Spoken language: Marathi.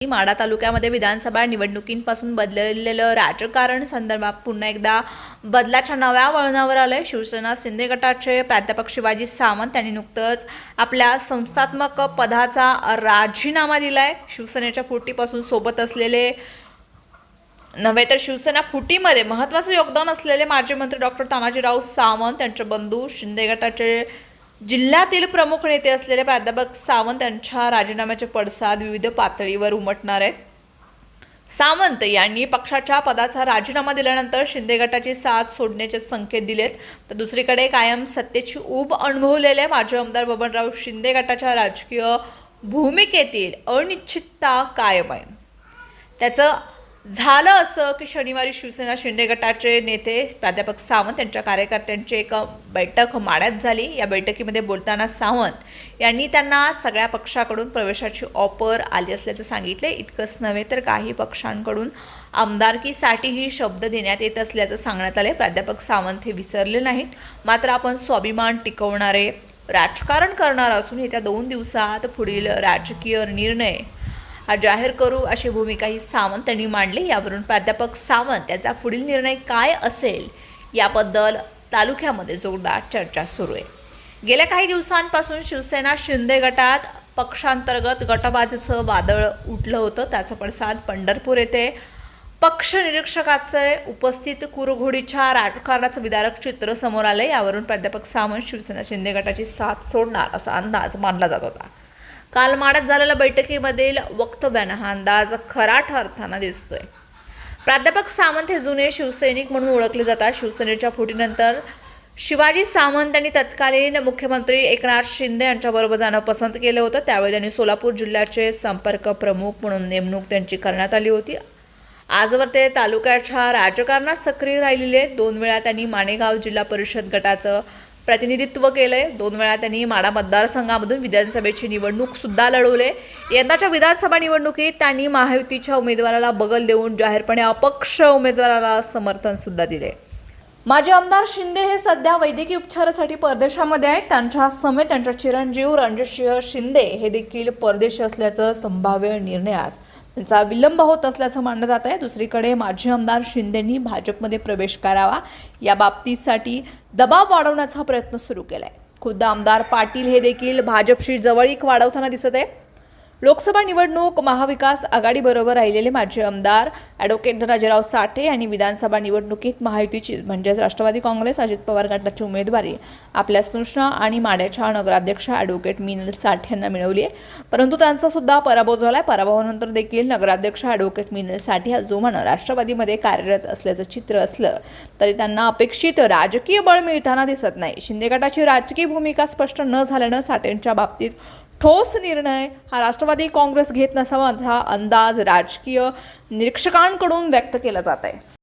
माढा तालुक्यामध्ये विधानसभा निवडणुकींपासून बदललेलं राजकारण संदर्भात पुन्हा एकदा बदलाच्या नव्या वळणावर आलंय. शिवसेना शिंदे गटाचे प्राध्यापक शिवाजी सावंत यांनी नुकतंच आपल्या संस्थात्मक पदाचा राजीनामा दिलाय. शिवसेनेच्या फुटीपासून सोबत असलेले नव्हे तर शिवसेना फुटीमध्ये महत्त्वाचं योगदान असलेले माजी मंत्री डॉक्टर तानाजीराव सावंत यांचे बंधू शिंदे गटाचे जिल्ह्यातील प्रमुख नेते असलेले प्राध्यापक सावंत यांच्या राजीनाम्याचे पडसाद विविध पातळीवर उमटणार आहेत. सावंत यांनी पक्षाच्या पदाचा राजीनामा दिल्यानंतर शिंदे गटाची साथ सोडण्याचे संकेत दिलेत. तर दुसरीकडे कायम सत्तेची ऊब अनुभवलेले माजी आमदार बबनराव शिंदे गटाच्या राजकीय भूमिकेतील अनिश्चितता कायम आहे. त्याचं झालं असं की शनिवारी शिवसेना शिंदे गटाचे नेते प्राध्यापक सावंत यांच्या कार्यकर्त्यांची एक बैठक माड्यात झाली. या बैठकीमध्ये बोलताना सावंत यांनी त्यांना सगळ्या पक्षाकडून प्रवेशाची ऑफर आली असल्याचं सांगितले. इतकंच नव्हे तर काही पक्षांकडून आमदारकीसाठीही शब्द देण्यात येत असल्याचं सांगण्यात आले प्राध्यापक सावंत हे विसरले नाहीत. मात्र आपण स्वाभिमान टिकवणारे राजकारण करणार असून येत्या दोन दिवसात पुढील राजकीय निर्णय हा जाहीर करू अशी भूमिकाही सावंत यांनी मांडली. यावरून प्राध्यापक सावंत याचा पुढील निर्णय काय असेल याबद्दल तालुक्यामध्ये जोरदार चर्चा सुरू आहे. गेल्या काही दिवसांपासून शिवसेना शिंदे गटात पक्षांतर्गत गटबाजीचं वादळ उठलं होतं. त्याचा पडसाद पंढरपूर येथे. पक्ष निरीक्षकाचे उपस्थित कुरघोडीच्या राजकारणाचं विदारक चित्र समोर आलं यावरून प्राध्यापक सावंत शिवसेना शिंदे गटाची साथ सोडणार असा अंदाज मानला जात होता. काल माड्यात झालेल्या बैठकीमधील वक्तव्यानं हा अंदाज खरा ठरताना दिसतोय. प्राध्यापक सावंत हे जुने शिवसैनिक म्हणून ओळखले जातात. शिवसेनेच्या फुटीनंतर शिवाजी सावंत यांनी तत्कालीन मुख्यमंत्री एकनाथ शिंदे यांच्याबरोबर जाणं पसंत केलं होतं. त्यावेळी त्यांनी सोलापूर जिल्ह्याचे संपर्क प्रमुख म्हणून नेमणूक त्यांची करण्यात आली होती. आजवर ते तालुक्याच्या राजकारणात सक्रिय राहिलेले दोन वेळा त्यांनी माणेगाव जिल्हा परिषद गटाचं प्रतिनिधित्व केलंय. दोन वेळा त्यांनी माडा मतदारसंघामधून विधानसभेची निवडणूक सुद्धा लढवले. यंदाच्या विधानसभा निवडणुकीत त्यांनी महायुतीच्या उमेदवाराला बगल देऊन जाहीरपणे अपक्ष उमेदवाराला समर्थन सुद्धा दिले. माजी आमदार शिंदे हे सध्या वैद्यकीय उपचारासाठी परदेशामध्ये आहेत. त्यांच्या समेत त्यांच्या चिरंजीव रणजितसिंह शिंदे हे देखील परदेशी असल्याचं संभाव्य निर्णयास त्यांचा विलंब होत असल्याचं मानलं जात आहे. दुसरीकडे माजी आमदार शिंदेंनी भाजपमध्ये प्रवेश करावा या बाबतीसाठी दबाव वाढवण्याचा प्रयत्न सुरू केला आहे खुद्द आमदार पाटील हे देखील भाजपशी जवळीक वाढवताना दिसत आहे लोकसभा निवडणूक महाविकास आघाडीबरोबर राहिलेले माजी आमदार ॲडव्होकेट धनाजीराव साठे यांनी विधानसभा निवडणुकीत महायुतीची म्हणजेच राष्ट्रवादी काँग्रेस अजित पवार गटाची उमेदवारी आपल्या सूचना आणि माड्याच्या नगराध्यक्ष ॲडव्होकेट मिनल साठे यांना मिळवली आहे. परंतु त्यांचा सुद्धा पराभव झाला आहे पराभवानंतर देखील नगराध्यक्ष ॲडव्होकेट मिनल साठे हा जोमानं राष्ट्रवादीमध्ये कार्यरत असल्याचं चित्र असलं तरी त्यांना अपेक्षित राजकीय बळ मिळताना दिसत नाही. शिंदे गटाची राजकीय भूमिका स्पष्ट न झाल्यानं साठेंच्या बाबतीत ठोस निर्णय हा राष्ट्रवादी काँग्रेस घेत नसावा असा अंदाज राजकीय निरीक्षकांकडून व्यक्त केला जात आहे.